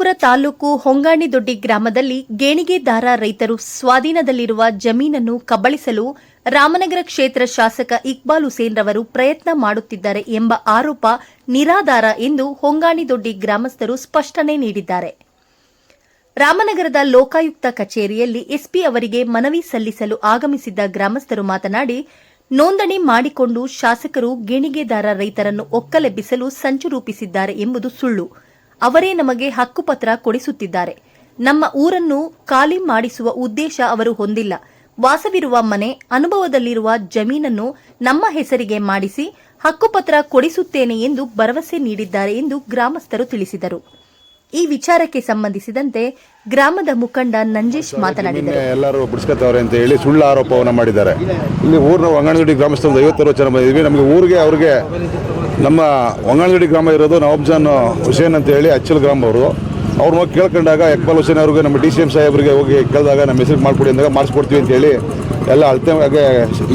ಯಲ್ಲಾಪುರ ತಾಲೂಕು ಹೊಂಗಾಣಿದೊಡ್ಡಿ ಗ್ರಾಮದಲ್ಲಿ ಗೇಣಿಗೆದಾರ ರೈತರು ಸ್ವಾಧೀನದಲ್ಲಿರುವ ಜಮೀನನ್ನು ಕಬಳಿಸಲು ರಾಮನಗರ ಕ್ಷೇತ್ರ ಶಾಸಕ ಇಕ್ಬಾಲ್ ಹುಸೇನ್ ರವರು ಪ್ರಯತ್ನ ಮಾಡುತ್ತಿದ್ದಾರೆ ಎಂಬ ಆರೋಪ ನಿರಾಧಾರ ಎಂದು ಹೊಂಗಾಣಿದೊಡ್ಡಿ ಗ್ರಾಮಸ್ಥರು ಸ್ಪಷ್ಟನೆ ನೀಡಿದ್ದಾರೆ. ರಾಮನಗರದ ಲೋಕಾಯುಕ್ತ ಕಚೇರಿಯಲ್ಲಿ ಎಸ್ಪಿ ಅವರಿಗೆ ಮನವಿ ಸಲ್ಲಿಸಲು ಆಗಮಿಸಿದ್ದ ಗ್ರಾಮಸ್ಥರು ಮಾತನಾಡಿ, ನೋಂದಣಿ ಮಾಡಿಕೊಂಡು ಶಾಸಕರು ಗೇಣಿಗೆದಾರ ರೈತರನ್ನು ಒಕ್ಕಲೆಬ್ಬಿಸಲು ಸಂಚು ರೂಪಿಸಿದ್ದಾರೆ ಎಂಬುದು ಸುಳ್ಳು. ಅವರೇ ನಮಗೆ ಹಕ್ಕುಪತ್ರ ಕೊಡಿಸುತ್ತಿದ್ದಾರೆ. ನಮ್ಮ ಊರನ್ನು ಖಾಲಿ ಮಾಡಿಸುವ ಉದ್ದೇಶ ಅವರು ಹೊಂದಿಲ್ಲ. ವಾಸವಿರುವ ಮನೆ ಅನುಭವದಲ್ಲಿರುವ ಜಮೀನನ್ನು ನಮ್ಮ ಹೆಸರಿಗೆ ಮಾಡಿಸಿ ಹಕ್ಕುಪತ್ರ ಕೊಡಿಸುತ್ತೇನೆ ಎಂದು ಭರವಸೆ ನೀಡಿದ್ದಾರೆ ಎಂದು ಗ್ರಾಮಸ್ಥರು ತಿಳಿಸಿದರು. ಈ ವಿಚಾರಕ್ಕೆ ಸಂಬಂಧಿಸಿದಂತೆ ಗ್ರಾಮದ ಮುಖಂಡ ನಂಜೇಶ್ ಮಾತನಾಡಿದ್ದಾರೆ ಎಲ್ಲರೂ ಬಿಡಿಸ್ಕೊತವ್ರೆ ಅಂತ ಹೇಳಿ ಸುಳ್ಳು ಆರೋಪವನ್ನು ಮಾಡಿದ್ದಾರೆ. ಇಲ್ಲಿ ಊರಿನ ಹೊಂಗಣಗುಡಿ ಗ್ರಾಮಸ್ಥರು ಒಂದು ಐವತ್ತರು ಜನ ಬಂದಿದ್ವಿ ನಮಗೆ ಊರಿಗೆ ಅವ್ರಿಗೆ ನಮ್ಮ ಹೊಂಗಣಗುಡಿ ಗ್ರಾಮ ಇರೋದು ನವಾಬ್ಜಾನ್ ಹುಸೇನ್ ಅಂತ ಹೇಳಿ ಅಚ್ಚಲ್ ಗ್ರಾಮ ಅವರು ಹೋಗಿ ಕೇಳ್ಕೊಂಡಾಗ ಎಕ್ಬಾಲ್ ಹುಸೇನ್ ಅವ್ರಿಗೆ ನಮ್ಮ ಡಿ ಸಿ ಎಂ ಸಾಹೇಬ್ರಿಗೆ ಹೋಗಿ ಕೇಳಿದಾಗ ನಮ್ಮ ಹೆಸರು ಮಾಡಿಕೊಡಿ ಅಂದಾಗ ಮಾಡಿಸ್ಕೊಡ್ತೀವಿ ಅಂತ ಹೇಳಿ ಎಲ್ಲ ಅಳತೆ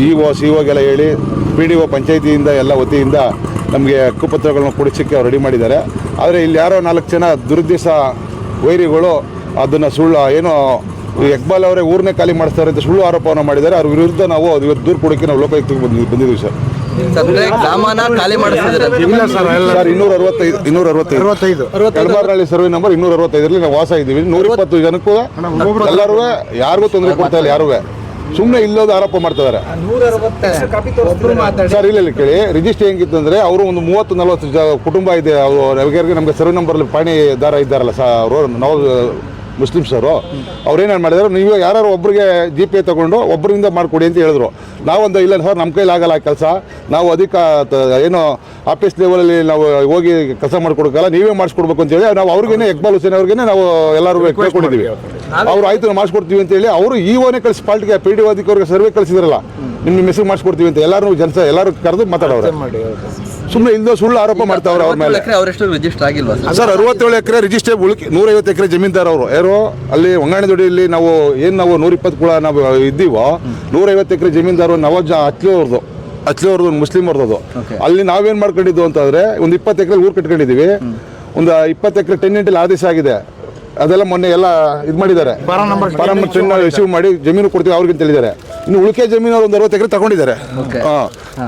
ಇ ಒ ಸಿ ಒಗೆಲ್ಲ ಹೇಳಿ ಪಿ ಡಿ ಒ ಪಂಚಾಯತಿಯಿಂದ ಎಲ್ಲ ವತಿಯಿಂದ ನಮಗೆ ಹಕ್ಕುಪತ್ರಗಳನ್ನ ಕೊಡಿಸೋಕ್ಕೆ ಅವ್ರು ರೆಡಿ ಮಾಡಿದ್ದಾರೆ. ಆದರೆ ಇಲ್ಲಿ ಯಾರೋ ನಾಲ್ಕು ಜನ ದುರುದ್ದೇಶ ವೈರಿಗಳು ಅದನ್ನು ಸುಳ್ಳು ಏನೋ ಈ ಇಕ್ಬಾಲ್ ಅವರೇ ಊರನ್ನೇ ಖಾಲಿ ಮಾಡಿಸ್ತಾರೆ ಅಂತ ಸುಳ್ಳು ಆರೋಪವನ್ನು ಮಾಡಿದ್ದಾರೆ. ಅವ್ರ ವಿರುದ್ಧ ನಾವು ಇವತ್ತು ದೂರು ಕೊಡೋಕ್ಕೆ ನಾವು ಲೋಕಾಯುಕ್ತಕ್ಕೆ ಬಂದಿದ್ದೀವಿ ಸರ್. ಗ್ರಾಮನ ಖಾಲಿ ಮಾಡಿಸಿದ್ರೆ ಇಲ್ಲ ಸರ್ ಎಲ್ಲ ಸರ್ ಇನ್ನೂರ ಅರವತ್ತೈದು ಇನ್ನೂರ ಅರವತ್ತೈದು. ಅರವತ್ತೈದು. ಕಲ್ಬಾರ್ನಹಳ್ಳಿ ಸರ್ವೆ ನಂಬರ್ ಇನ್ನೂರ ಅರವತ್ತೈದರಲ್ಲಿ ನಾವು ವಾಸ ಇದ್ದೀವಿ. ನೂರ ಇಪ್ಪತ್ತು ಜನಕ್ಕೂ ಎಲ್ಲರೂ ಯಾರಿಗೂ ತೊಂದರೆ ಕೊಡ್ತಾ ಇಲ್ಲ ಯಾರೂ. ಸುಮ್ಮನೆ ಇಲ್ಲೋದು ಆರೋಪ ಮಾಡ್ತಿದ್ದಾರೆ. ಸರ್ ಇಲ್ಲ ಇಲ್ಲ ಕೇಳಿ. ರಿಜಿಸ್ಟರ್ ಹೆಂಗಿತ್ತು ಅಂದ್ರೆ ಅವರು ಒಂದು ಮೂವತ್ತು ನಲವತ್ತು ಕುಟುಂಬ ಇದೆ. ಅವರು ನಮಗೆ ನಮಗೆ ಸರ್ವೆ ನಂಬರ್ ಪಾಣಿದಾರ ಇದ್ದಾರಲ್ಲ ಸರ್ ಅವರು. ನಾವು ಮುಸ್ಲಿಮ್ಸ್ ಅವರು ಅವ್ರೇನು ಮಾಡಿದ್ರು ನೀವು ಯಾರು ಒಬ್ಬರಿಗೆ ಜಿ ಪೇ ತೊಗೊಂಡು ಒಬ್ಬರಿಂದ ಮಾಡಿಕೊಡಿ ಅಂತ ಹೇಳಿದ್ರು. ನಾವೊಂದು ಇಲ್ಲ ಸರ್ ನಮ್ಮ ಕೈಲಿ ಆಗಲ್ಲ ಕೆಲಸ. ನಾವು ಅಧಿಕ ಏನು ಆಫೀಸ್ ಲೆವೆಲಲ್ಲಿ ನಾವು ಹೋಗಿ ಕೆಲಸ ಮಾಡ್ಕೊಡೋಕ್ಕಲ್ಲ ನೀವೇ ಮಾಡಿಸ್ಕೊಡ್ಬೇಕು ಅಂತ ಹೇಳಿ ನಾವು ಅವ್ರಿಗೇನೆ ಇಕ್ಬಾಲ್ ಹುಸೇನ್ ಅವ್ರಿಗೇನೆ ನಾವು ಎಲ್ಲರೂ ಕೇಳ್ಕೊಂಡಿದ್ದೀವಿ ಅವ್ರು ಆಯ್ತು ನಾವು ಮಾಡಿಸ್ಕೊಡ್ತೀವಿ ಅಂತ ಹೇಳಿ ಅವರು ಈ ಓನೇ ಕಳಿಸಿ ಪಾಲ್ಟಿಗೆ ಪಿ ಡಿ ಅಧಿಕಾರಿಗೆ ಸರ್ವೆ ಕಳಿಸಿದ್ರಲ್ಲ ನಿಮ್ಮ ಮೆಸೇಜ್ ಮಾಡಿಸ್ಕೊಡ್ತೀವಿ ಅಂತ ಎಲ್ಲರೂ ಜನಸ ಎಲ್ಲರೂ ಕರೆದು ಮಾತಾಡೋರು. ಸುಮ್ಮನೆ ಇಲ್ಲದ ಸುಳ್ಳು ಆರೋಪ ಮಾಡ್ತಾವ್ರೆ ಅವ್ರ ಮೇಲೆ. ಎಕರೆ ಅವರೆಷ್ಟು ರಿಜಿಸ್ಟರ್ ಆಗಿಲ್ವಾ ಸರ್? ಅರವತ್ತೇಳು ಎಕರೆ ರಿಜಿಸ್ಟರ್ ಉಳಿಕೆ ನೂರೈವತ್ತು ಎಕರೆ ಜಮೀನ್ದಾರ ಅವರು. ಯಾರು ಅಲ್ಲಿ ಹೊಂಗಾಣಿದೊಡಿಯಲ್ಲಿ ನಾವು ಏನು ನಾವು ನೂರಿಪ್ಪತ್ತು ಕುಳ ನಾವು ಇದ್ದೀವೋ ನೂರೈವತ್ತು ಎಕರೆ ಜಮೀನ್ದಾರು ನವಾಜ್ ಅಚ್ಲಿ ಅವ್ರದ್ದು ಅಚ್ಲಿ ಅವ್ರದ್ದು ಮುಸ್ಲಿಂ ಅವ್ರದ್ದು ಅಲ್ಲಿ ನಾವೇನು ಮಾಡ್ಕೊಂಡಿದ್ದು ಅಂತಂದರೆ ಒಂದು ಇಪ್ಪತ್ತು ಎಕರೆ ಊರು ಕಟ್ಕೊಂಡಿದ್ದೀವಿ. ಒಂದು ಇಪ್ಪತ್ತು ಎಕರೆ ಟೆನ್ ಇಂಟಲ್ಲಿ ಆದೇಶ ಆಗಿದೆ. ಅದೆಲ್ಲ ಮೊನ್ನೆ ಎಲ್ಲ ಇದು ಮಾಡಿದ್ದಾರೆ. ರಿಸೀವ್ ಮಾಡಿ ಜಮೀನು ಕೊಡ್ತೀವಿ ಅವ್ರಿಗೆ ಅಂತ ಹೇಳಿದ್ದಾರೆ. ಇನ್ನು ಉಳಿಕೆ ಜಮೀನು ಅವ್ರು ಒಂದು ಅರವತ್ತು ಎಕರೆ ತಗೊಂಡಿದ್ದಾರೆ. ಹಾಂ. ಹಾ.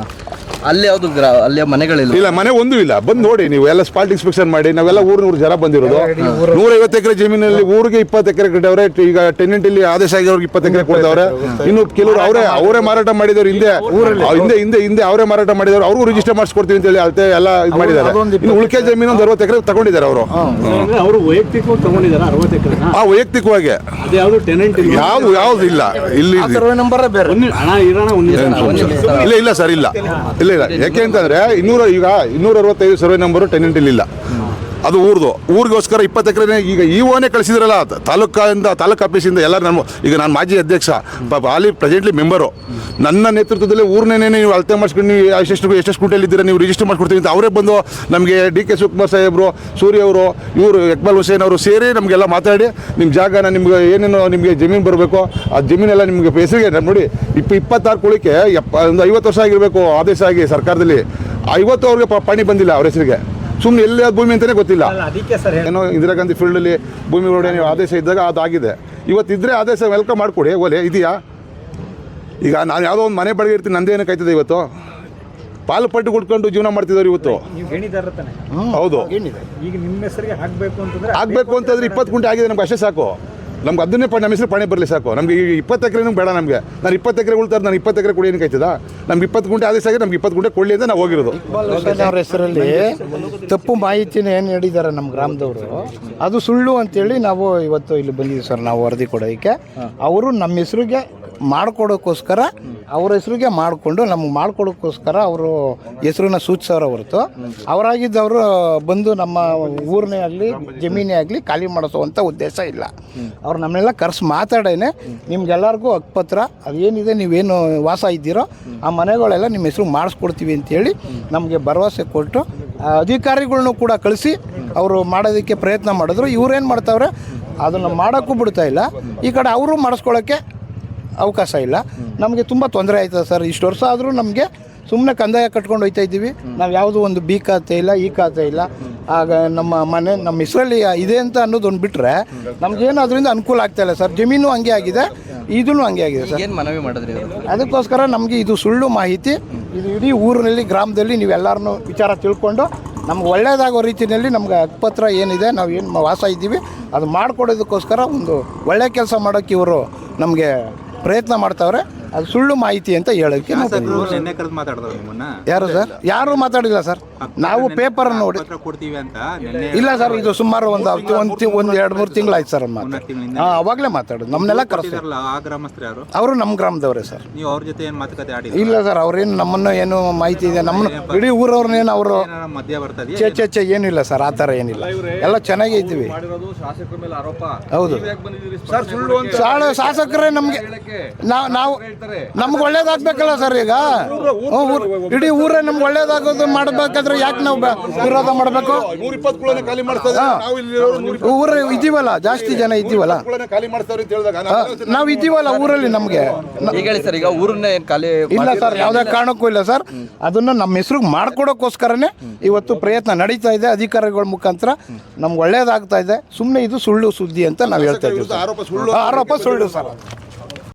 ಅಲ್ಲಿ ಯಾವ್ದು ಗ್ರಾ ಅಲ್ಲಿ ಮನೆಗಳಿಲ್ಲ. ಇಲ್ಲ ಮನೆ ಒಂದು ಇಲ್ಲ. ಬಂದು ನೋಡಿ ನೀವು ಎಲ್ಲ ಸ್ಪಾಟ್ ಇನ್ಸ್ಪೆಕ್ಷನ್ ಮಾಡಿ ನಾವೆಲ್ಲ ಊರು ನೂರು ಜನ ಬಂದಿರೋದು. ನೂರೈವತ್ತು ಎಕರೆ ಜಮೀನಲ್ಲಿ ಊರಿಗೆ ಇಪ್ಪತ್ತು ಎಕರೆ ಕಟ್ಟವ್ರೆ ಈಗ ಟೆನೆಂಟ್ ಇಲ್ಲಿ ಆದೇಶ ಆಗಿರೋರ್ಗೆ ಇಪ್ಪತ್ತು ಎಕರೆ ಕೊಡ್ತಾವ್ರೆ ಇನ್ನು ಕೆಲವರು ಅವರೇ ಅವರೇ ಮಾರಾಟ ಮಾಡಿದವರು ಹಿಂದೆ ಹಿಂದೆ ಹಿಂದೆ ಹಿಂದೆ ಅವರೇ ಮಾರಾಟ ಮಾಡಿದವರು ಅವ್ರಿಗೂ ರಿಜಿಸ್ಟರ್ ಮಾಡಿಸ್ಕೊಡ್ತೀವಿ ಅಂತ ಹೇಳಿ ಅಳತೆ ಎಲ್ಲ ಇದು ಮಾಡಿದ್ದಾರೆ. ಇನ್ನು ಉಳಿಕೆ ಜಮೀನು ಒಂದು ಅರವತ್ತು ಎಕರೆ ತಗೊಂಡಿದ್ದಾರೆ ಅವರು. ಅವರು ವೈಯಕ್ತಿಕವಾಗಿ ತಗೊಂಡಿದ್ದಾರೆ ಅರವತ್ತು ಎಕರೆ ಆ ವೈಯಕ್ತಿಕವಾಗಿ. ಯಾವುದು ಟೆನೆಂಟ್ ಯಾವ್ದು ಯಾವ್ದು ಇಲ್ಲ. ಇಲ್ಲಿ ಸರ್ವೆ ನಂಬರ್ ಬೇರೆ. ಇಲ್ಲ ಇಲ್ಲ ಸರ್ ಇಲ್ಲ ಇಲ್ಲ ಇಲ್ಲ. ಯಾಕೆ ಅಂತಂದ್ರೆ ಇನ್ನೂರ ಈಗ ಇನ್ನೂರ ಅರವತ್ತೈದು ಸರ್ವೆ ನಂಬರು ಟೆನೆಂಟ್ ಇಲ್ಲ. ಅದು ಊರ್ದು. ಊರಿಗೋಸ್ಕರ ಇಪ್ಪತ್ತು ಎಕರೆ ಈಗ ಈ ಓನೇ ಕಳಿಸಿದ್ರಲ್ಲ ತಾಲೂಕಿಂದ, ತಾಲೂಕು ಆಫೀಸಿಂದ ಎಲ್ಲ ನಮ್ಮ, ಈಗ ನಾನು ಮಾಜಿ ಅಧ್ಯಕ್ಷ ಬಾಲಿ ಪ್ರೆಸೆಂಟ್ಲಿ ಮೆಂಬರು ನನ್ನ ನೇತೃತ್ವದಲ್ಲಿ ಊರ್ನೇನೆ ನೀವು ಅಳತೆ ಮಾಡಿಸ್ಕೊಂಡು ನೀವು ಎಷ್ಟೆಷ್ಟು ಎಷ್ಟೆಷ್ಟು ಕುಂಟೆಲ್ ಇದ್ದೀರಾ ನೀವು ರಿಜಿಸ್ಟರ್ ಮಾಡಿಕೊಡ್ತೀವಿ ಅಂತ ಅವರೇ ಬಂದು ನಮಗೆ ಡಿ ಕೆ ಶಿವಕುಮಾರ್ ಸಾಹೇಬರು, ಸೂರ್ಯ ಅವರು, ಇವರು ಇಕ್ಬಾಲ್ ಹುಸೇನ್ ಅವರು ಸೇರಿ ನಮಗೆಲ್ಲ ಮಾತಾಡಿ ನಿಮ್ಮ ಜಾಗನ ನಿಮ್ಗೆ ಏನೇನು ನಿಮಗೆ ಜಮೀನು ಬರಬೇಕು, ಆ ಜಮೀನೆಲ್ಲ ನಿಮಗೆ ಹೆಸರಿಗೆ ನೋಡಿ, ಇಪ್ಪ, ಇಪ್ಪತ್ತಾರು ಕುಳಿಕೆ ಎಪ್ಪ, ಒಂದು ಐವತ್ತು ವರ್ಷ ಆಗಿರಬೇಕು ಆದೇಶ ಆಗಿ ಸರ್ಕಾರದಲ್ಲಿ. ಐವತ್ತು ಅವ್ರಿಗೆ ಪಣಿ ಬಂದಿಲ್ಲ ಅವ್ರ ಹೆಸರಿಗೆ. ಸುಮ್ಮನೆ ಎಲ್ಲಿ ಅದು ಭೂಮಿ ಅಂತಲೇ ಗೊತ್ತಿಲ್ಲ. ಅದಕ್ಕೆ ಸರ್ ಏನೋ ಇಂದಿರಾ ಗಾಂಧಿ ಫೀಲ್ಡಲ್ಲಿ ಭೂಮಿ ಒಳಗಡೆ ನೀವು ಆದೇಶ ಇದ್ದಾಗ ಅದಾಗಿದೆ. ಇವತ್ತಿದ್ರೆ ಆದೇಶ ವೆಲ್ಕಮ್ ಮಾಡಿಕೊಡಿ ಓಲೆ ಇದೆಯಾ ಈಗ ನಾನು ಯಾವುದೋ ಒಂದು ಮನೆ ಬಳಗೆ ಇರ್ತೀನಿ ನಂದೇನು ಕಾಯ್ತದೆ ಇವತ್ತು? ಪಾಲು ಪಟ್ಟು ಕುಟ್ಕೊಂಡು ಜೀವನ ಮಾಡ್ತಿದ್ದಾರೆ ಇವತ್ತು. ನೀವು ಗಣಿದಾರ ತಾನೆ ಹೌದು. ಈಗ ನಿಮ್ಮ ಹೆಸರಿಗೆ ಹಾಕ್ಬೇಕು ಅಂತಂದ್ರೆ ಆಗಬೇಕು ಅಂತಂದ್ರೆ ಇಪ್ಪತ್ತು ಗುಂಟೆ ಆಗಿದೆ ನಮ್ಗೆ ಅಷ್ಟೇ ಸಾಕು. ನಮ್ಗೆ ಅದನ್ನೇ ನಮ್ಮ ಹೆಸರು ಪಣೆ ಬರಲಿ ಸಾಕು. ನಮಗೆ ಈಗ ಇಪ್ಪತ್ತು ಎಕರೆನೂ ಬೇಡ ನಮಗೆ. ನಾನು ಇಪ್ಪತ್ತು ಎಕರೆ ಉಳ್ತಾರೆ ನಾನು ಇಪ್ಪತ್ತು ಎಕರೆ ಕೊಡಿ ಏನಕ್ಕೆ ಆಯ್ತದ? ನಮ್ಗೆ ಇಪ್ಪತ್ತು ಗುಂಟೆ ಆದೇಶ ಆಗಿದೆ ನಮ್ಗೆ ಇಪ್ಪತ್ತು ಗುಂಟೆ ಕೊಡಲಿ ಅಂತ ನಾವು ಹೋಗಿರೋದು. ಅವ್ರ ಹೆಸರಲ್ಲಿ ತಪ್ಪು ಮಾಹಿತಿನ ಏನು ಹೇಳಿದ್ದಾರೆ ನಮ್ಮ ಗ್ರಾಮದವರು ಅದು ಸುಳ್ಳು ಅಂತೇಳಿ ನಾವು ಇವತ್ತು ಇಲ್ಲಿ ಬಂದಿದ್ದೀವಿ ಸರ್ ನಾವು ವರದಿ ಕೊಡೋದಕ್ಕೆ. ಅವರು ನಮ್ಮ ಹೆಸರಿಗೆ ಮಾಡ್ಕೊಡೋಕ್ಕೋಸ್ಕರ ಅವ್ರ ಹೆಸರಿಗೆ ಮಾಡಿಕೊಂಡು, ನಮ್ಗೆ ಮಾಡಿಕೊಡೋಕ್ಕೋಸ್ಕರ ಅವರು ಹೆಸರನ್ನ ಸೂಚಿಸೋರ ಹೊರತು. ಅವರಾಗಿದ್ದವರು ಬಂದು ನಮ್ಮ ಊರನ್ನೇ ಆಗಲಿ, ಜಮೀನೇ ಆಗಲಿ ಖಾಲಿ ಮಾಡಿಸುವಂಥ ಉದ್ದೇಶ ಇಲ್ಲ. ಅವ್ರು ನಮ್ಮನ್ನೆಲ್ಲ ಕರೆಸಿ ಮಾತಾಡೇನೆ, ನಿಮ್ಗೆಲ್ಲರಿಗೂ ಹಕ್ಪತ್ರ, ಅದೇನಿದೆ, ನೀವೇನು ವಾಸ ಇದ್ದೀರೋ ಆ ಮನೆಗಳೆಲ್ಲ ನಿಮ್ಮ ಹೆಸರು ಮಾಡಿಸ್ಕೊಡ್ತೀವಿ ಅಂತೇಳಿ ನಮಗೆ ಭರವಸೆ ಕೊಟ್ಟು ಅಧಿಕಾರಿಗಳ್ನೂ ಕೂಡ ಕಳಿಸಿ ಅವರು ಮಾಡೋದಕ್ಕೆ ಪ್ರಯತ್ನ ಮಾಡಿದ್ರು. ಇವ್ರೇನು ಮಾಡ್ತಾವ್ರೆ, ಅದನ್ನು ಮಾಡೋಕ್ಕೂ ಬಿಡ್ತಾ ಇಲ್ಲ. ಈ ಕಡೆ ಅವರು ಮಾಡಿಸ್ಕೊಳ್ಳೋಕ್ಕೆ ಅವಕಾಶ ಇಲ್ಲ. ನಮಗೆ ತುಂಬ ತೊಂದರೆ ಆಯ್ತದೆ ಸರ್ ಇಷ್ಟು ವರ್ಷ ಆದರೂ ನಮಗೆ ಸುಮ್ಮನೆ ಕಂದಾಯ ಕಟ್ಕೊಂಡು ಹೋಯ್ತಾ ಇದ್ದೀವಿ. ನಾವು ಯಾವುದೋ ಒಂದು ಬಿ ಖಾತೆ ಇಲ್ಲ ಈ ಖಾತೆ ಇಲ್ಲ. ಆಗ ನಮ್ಮ ಮನೆ ನಮ್ಮ ಹೆಸರಲ್ಲಿ ಇದೆ ಅಂತ ಅನ್ನೋದು ಒಂದು ಬಿಟ್ಟರೆ ನಮ್ಗೇನು ಅದರಿಂದ ಅನುಕೂಲ ಆಗ್ತಾ ಇಲ್ಲ ಸರ್. ಜಮೀನು ಹಂಗೆ ಆಗಿದೆ ಇದೂ ಹಂಗೆ ಆಗಿದೆ ಸರ್. ಏನು ಮನವಿ ಮಾಡಿದ್ರಿ ಅದಕ್ಕೋಸ್ಕರ ನಮಗೆ ಇದು ಸುಳ್ಳು ಮಾಹಿತಿ ಇದು ಇಡೀ ಊರಿನಲ್ಲಿ ಗ್ರಾಮದಲ್ಲಿ ನೀವೆಲ್ಲರನ್ನೂ ವಿಚಾರ ತಿಳ್ಕೊಂಡು ನಮ್ಗೆ ಒಳ್ಳೆಯದಾಗೋ ರೀತಿಯಲ್ಲಿ ನಮ್ಗೆ ಹಕ್ಕುಪತ್ರ ಏನಿದೆ ನಾವು ಏನು ವಾಸ ಇದ್ದೀವಿ ಅದು ಮಾಡಿಕೊಡೋದಕ್ಕೋಸ್ಕರ ಒಂದು ಒಳ್ಳೆ ಕೆಲಸ ಮಾಡೋಕ್ಕೆ ಇವರು ನಮಗೆ ಪ್ರಯತ್ನ ಮಾಡ್ತಾವ್ರೆ. ಅದು ಸುಳ್ಳು ಮಾಹಿತಿ ಅಂತ ಹೇಳೋಕ್ಕೆ ನಾವು ಬಂದಿದ್ದೀವಿ. ನಿನ್ನೆ ಕರೆದು ಮಾತಾಡಿದ್ರು ನಿಮ್ಮನ್ನ? ಯಾರು ಸರ್? ಯಾರು ಮಾತಾಡಿಲ್ಲ ಸರ್? ನಾವು ಪೇಪರ್ ನೋಡಿ. ಪತ್ರ ಕೊಡ್ತೀವಿ ಅಂತ ನಿನ್ನೆ ಇಲ್ಲ ಸರ್ ಇದು ಸುಮಾರು ಒಂದು ಒಂದು ಒಂದು ಎರಡು ಮೂರು ತಿಂಗಳಾಯ್ತು ಸರ್ ಮಾತು ತಿಂಗಳಿಂದ ಹಾಂ ಅವಾಗಲೇ ಮಾತಾಡೋದು ನಮ್ಮನ್ನೆಲ್ಲ ಕರೆಸ್ತಾರೆ. ಇದಾರಲ್ಲ, ಆ ಗ್ರಾಮಸ್ಥರು ಯಾರು? ಅವರು ನಮ್ಮ ಗ್ರಾಮದವರೇ ಸರ್. ನೀವು ಅವ್ರ ಜೊತೆ ಏನ್ ಮಾತುಕತೆ ಆಡಿ ಇಲ್ಲ ಸರ್ ಅವ್ರೇನು ನಮ್ಮನ್ನು ಏನು ಮಾಹಿತಿ ಇದೆ? ನಮ್ಮನ್ನು ಇಡೀ ಊರವ್ರನ್ನೇನು ಅವರು ಏನಾರ ಮಧ್ಯ ಬರ್ತದೆ ಚೆ ಚೆ ಚೆ ಏನಿಲ್ಲ ಸರ್ ಆ ಥರ ಏನಿಲ್ಲ. ಎಲ್ಲ ಚೆನ್ನಾಗೇ ಇದ್ದೀವಿ. ಹೌದು. ಸಾಳ ಶಾಸಕರೇ ನಮಗೆ ನಾವು ನಾವು ನಮ್ಗೆ ಒಳ್ಳೇದಾಗ್ಬೇಕಲ್ಲ ಸರ್ ಈಗ? ಇಡೀ ಊರೇ ನಮ್ಗೆ ಒಳ್ಳೇದಾಗೋದು ಮಾಡ್ಬೇಕಾದ್ರೆ ಯಾಕೆ ನಾವು ಬ- ವಿರೋಧ ಮಾಡಬೇಕು? ಊರ ಇದ್ದೀವಲ್ಲ ಜಾಸ್ತಿ ಜನ ಇದ್ದೀವಲ್ಲ? ಕುಳನೆ ಖಾಲಿ ಮಾಡ್ತಾವ್ರೆ ಅಂತ ಹೇಳಿದಾಗ ನಾವು ಇದ್ದೀವಲ್ಲ ಊರಲ್ಲಿ ನಮಗೆ. ಈಗ ಹೇಳಿ ಸರ್ ಈಗ ಊರನ್ನ ಏನು ಖಾಲಿ ಇಲ್ಲ ಸರ್ ಯಾವುದೇ ಕಾರಣಕ್ಕೂ ಇಲ್ಲ ಸರ್. ಅದನ್ನ ನಮ್ಮ ಹೆಸರು ಮಾಡ್ಕೊಡೋಕ್ಕೋಸ್ಕರನೇ ಇವತ್ತು ಪ್ರಯತ್ನ ನಡೀತಾ ಇದೆ ಅಧಿಕಾರಿಗಳ ಮುಖಾಂತರ. ನಮ್ಗೆ ಒಳ್ಳೇದಾಗ್ತಾ ಇದೆ. ಸುಮ್ಮನೆ ಇದು ಸುಳ್ಳು ಸುದ್ದಿ ಅಂತ ನಾವು ಹೇಳ್ತಾ ಇದ್ದೀವಿ ಸರ್. ಆರೋಪ ಸುಳ್ಳು ಆರೋಪ ಸುಳ್ಳು ಸರ್.